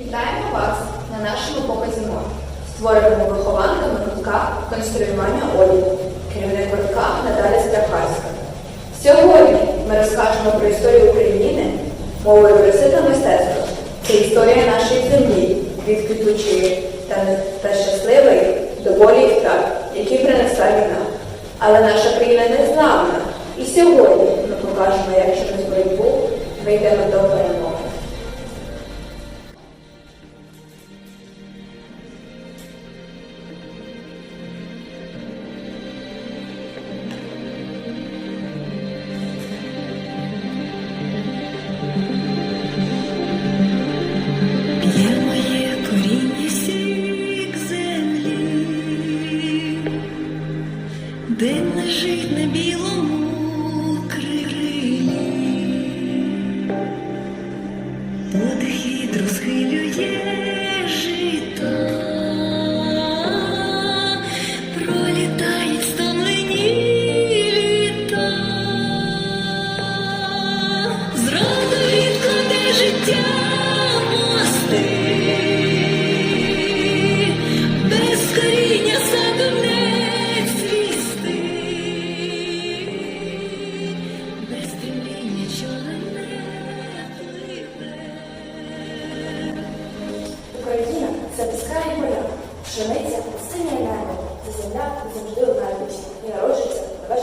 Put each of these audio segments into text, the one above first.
Вітаємо вас на нашому показі мод, створеному вихованками гуртка конструювання одягу, керівник гуртка Наталя Страхарська. Сьогодні ми розкажемо про історію України мовою краси та мистецтва. Це історія нашої землі від квітучої та, та щасливої до болі втрат, які принесла війна. Але наша країна не зламана. І сьогодні ми покажемо, як через боротьбу ми йдемо до пшениця, синя небо, це земля завжди у і народжується нове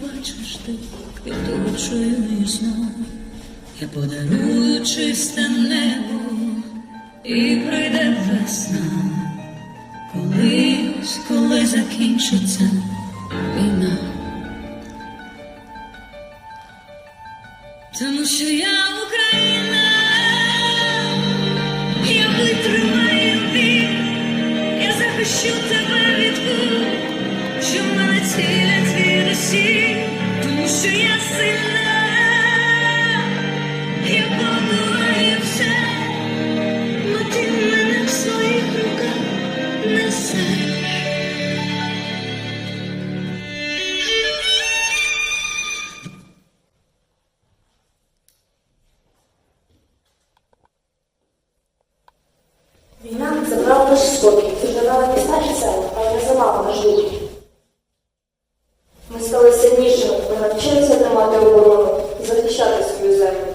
побачиш ти квітучою знов. Я подарую чисте небо і прийде весна. Колись, коли закінчиться війна. Тому що я Україна, Наш спокій, зруйнувала міста і села, але не зламала наш дух. Ми стали сильнішими, ми навчилися тримати оборону і захищати свою землю.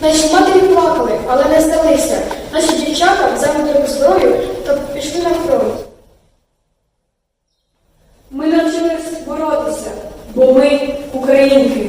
наші матері плакали, але не здалися. Наші дівчата взяли зброю та пішли на фронт. Ми навчились боротися, бо ми українки.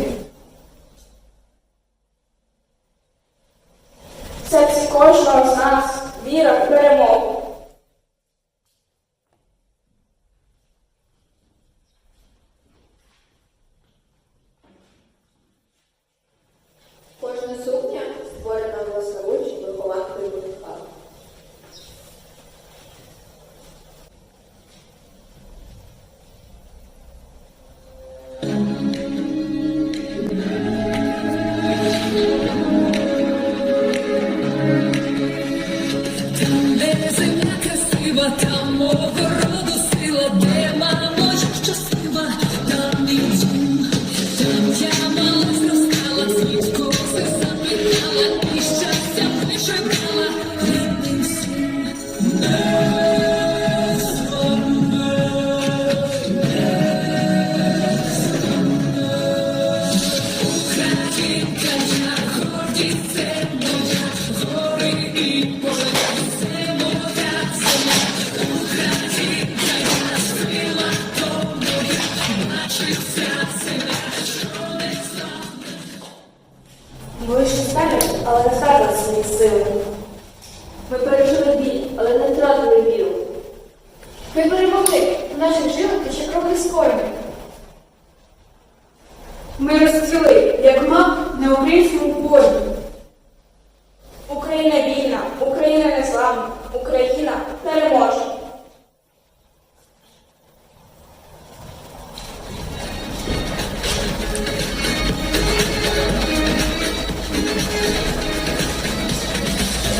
але не втратили свої сили. Ми пережили біль, але не втратили віру. Ми перемогли, в наших тече ще не скоєні. Ми розцвіли, як мак на українському полі.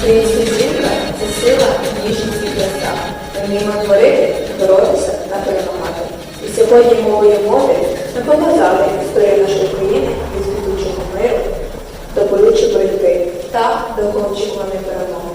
Українська жінка це сила, ніжність і краса. Ми вміємо творити, боротися та перемагати. І сьогодні мовою мови ми показали історію нашої країни від квітучого миру до болючої боротьби та до очікуваної перемоги.